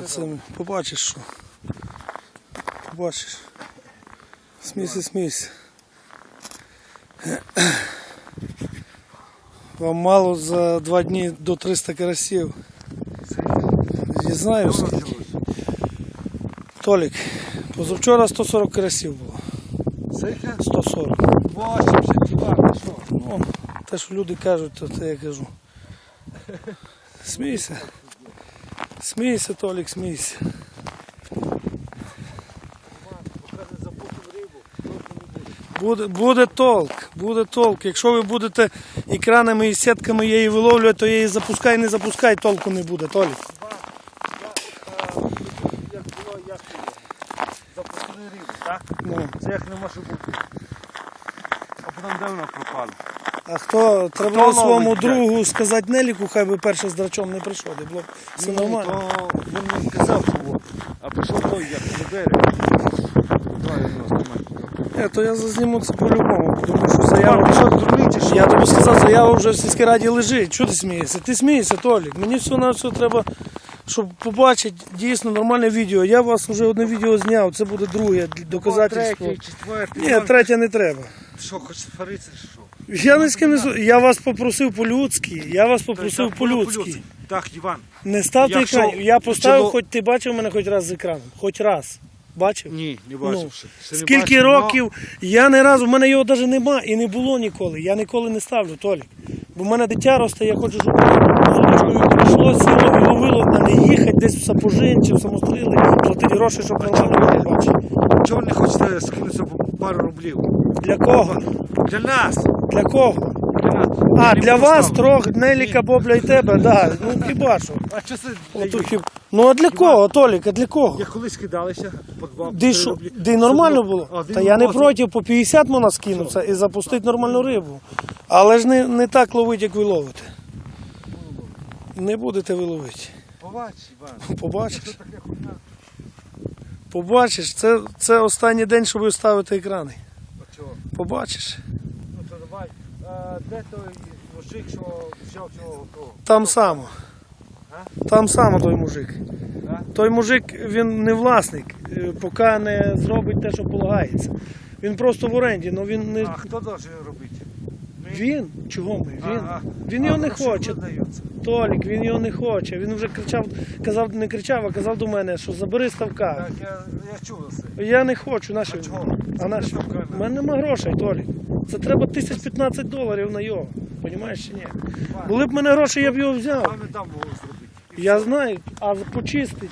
Оце побачиш що. Побачиш. Смійся, смійся. Вам мало за два дні до 300 карасів. Я знаю. Скільки. Толік, позавчора 140 карасів було. Скільки? 140. 80, тіпа, ти що? Ну, те, що люди кажуть, то це я кажу. Смійся. Смійся, Толік, смійся. Буде. Буде, толк, буде толк. Якщо ви будете екранами і сітками її виловлювати, то її запускай, не запускай, толку не буде, Толік. Як було, як. Запустили рибу, так? Ну. Це як не може бути. А потім де вона пропала? А хто треба Хто своєму ловить, другу сказати Неліку, хай би перше з драчом не прийшов, де було б все нормально. То він мені казав, що. А прийшов той, як на я його. Ні, то я зазніму це по-любому, тому що що? Я тобі сказав, заява вже в сільській раді лежить. Чого ти смієшся? Ти смієшся, Толік. Мені все на все треба, щоб побачити дійсно нормальне відео. Я вас вже одне відео зняв, це буде друге доказательство. Третій, четвертий. Ні, третє не треба. Що, хочеш сваритися, що? Я не з ким не Я вас попросив по-людськи. Я вас попросив Так, по-людськи. Так, Іван. Не ставте Якщо екран. Я поставив, чого- хоч ти бачив мене хоч раз з екраном. Хоч раз. Бачив? Ні, не Ну, бачив. ще. Ще не Скільки бачив, но- років я не разу, в мене його навіть нема і не було ніколи. Я ніколи не ставлю, Толік. Бо в мене дитя росте, я хочу, щоб з удочкою прийшло, сіло і ловило, а не їхати десь в Сапожин чи в самостріли, платити гроші, щоб нормально побачити. Чого ви не хочете скинутися по пару рублів? Для кого? Для нас. Для кого? Для нас. А, для вас трох, Неліка, Бобля і тебе, да. Ну хіба що? А що це для їх? хіб... Ну а для кого, Толік, а для кого? Як колись кидалися по два по Де три що? рублі. Де Це нормально було? один Та я не вопрос. проти, по 50 можна скинутися і запустити нормальну рибу. Але ж не, не так ловити, як ви ловите. Не будете ви ловити. Побач, Іван. Побачиш. Що таке хуйня? Побачиш, це, це останній день, що ви ставите екрани. А чого? Побачиш. Ну то давай. А, де той мужик, що взяв цього того? Там само. А? Там само той мужик. А? Той мужик, він не власник, е, поки не зробить те, що полагається. Він просто в оренді, але він не. А хто должен робити? Він? Чого ми? Він? Ага. Він А його не хоче. Толік, він його не хоче. Він вже кричав, казав, не кричав, а казав до мене, що забери ставка. Так, я, я чув це. Я не хочу, наші. А чого? А наші? У мене нема грошей, Толік. Це треба 1015 доларів на його. Понімаєш чи ні? Були б мене гроші, я б його взяв. Я знаю, а почистить.